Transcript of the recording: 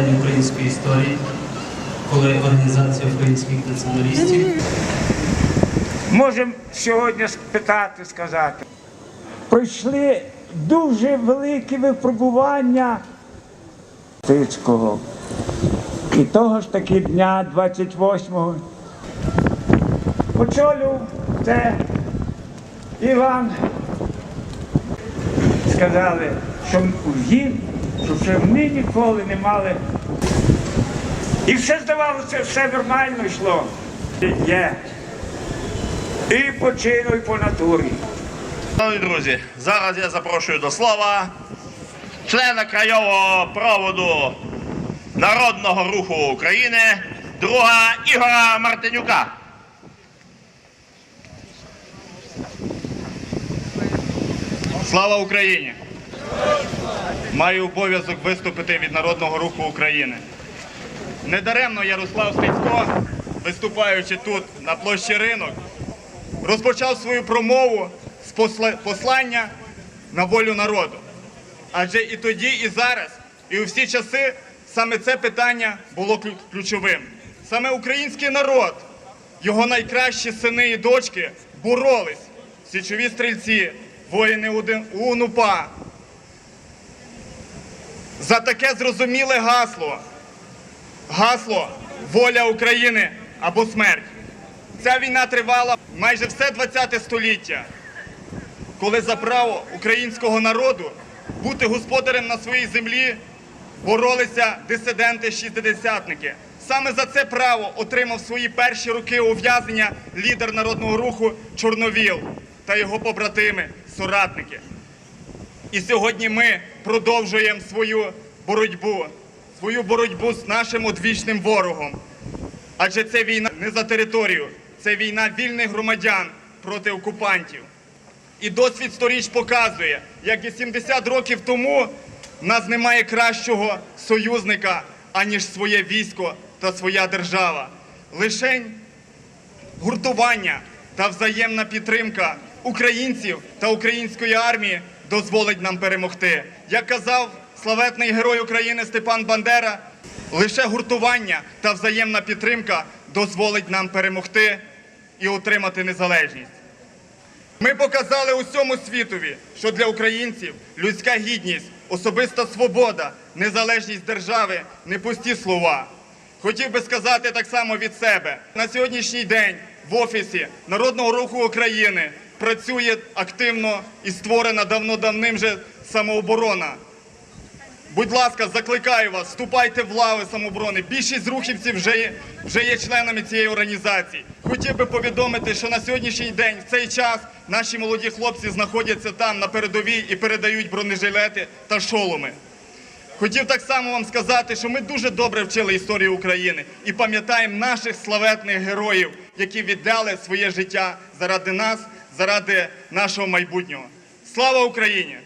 День української історії, коли Організація українських націоналістів Можемо сьогодні спитати, сказати. Пройшли дуже великі випробування Тицького. І того ж таки дня 28-го очолював це Іван. Сказали, що їм, що ще вони ніколи не мали. І все здавалося, все нормально йшло. Є. І по чину, і по натурі. Шановні друзі, зараз я запрошую до слова члена краєвого проводу Народного руху України, друга Ігора Мартинюка. Слава Україні! Маю обов'язок виступити від Народного руху України. Недаремно Ярослав Стецько, виступаючи тут на площі ринок, розпочав свою промову з посла- послання на волю народу. Адже і тоді, і зараз, і у всі часи саме це питання було ключовим. Саме український народ, його найкращі сини і дочки боролись, січові стрільці, воїни УНУПА. За таке зрозуміле гасло. Гасло воля України або смерть. Ця війна тривала майже все ХХ століття, коли за право українського народу бути господарем на своїй землі боролися дисиденти-шістдесятники. Саме за це право отримав свої перші роки ув'язнення лідер народного руху Чорновіл та його побратими, соратники. І сьогодні ми продовжуємо свою боротьбу, свою боротьбу з нашим одвічним ворогом. Адже це війна не за територію, це війна вільних громадян проти окупантів. І досвід сторіч показує, як і 70 років тому в нас немає кращого союзника, аніж своє військо та своя держава. Лишень гуртування та взаємна підтримка українців та української армії дозволить нам перемогти. Як казав славетний герой України Степан Бандера, лише гуртування та взаємна підтримка дозволить нам перемогти і отримати незалежність. Ми показали усьому світові, що для українців людська гідність, особиста свобода, незалежність держави не пусті слова. Хотів би сказати так само від себе. На сьогоднішній день в офісі Народного руху України працює активно і створена давно-давним же самооборона. Будь ласка, закликаю вас, вступайте в лави самооборони. Більшість рухівців вже є, вже є членами цієї організації. Хотів би повідомити, що на сьогоднішній день, в цей час, наші молоді хлопці знаходяться там на передовій і передають бронежилети та шоломи. Хотів так само вам сказати, що ми дуже добре вчили історію України і пам'ятаємо наших славетних героїв, які віддали своє життя заради нас, заради нашого майбутнього. Слава Україні!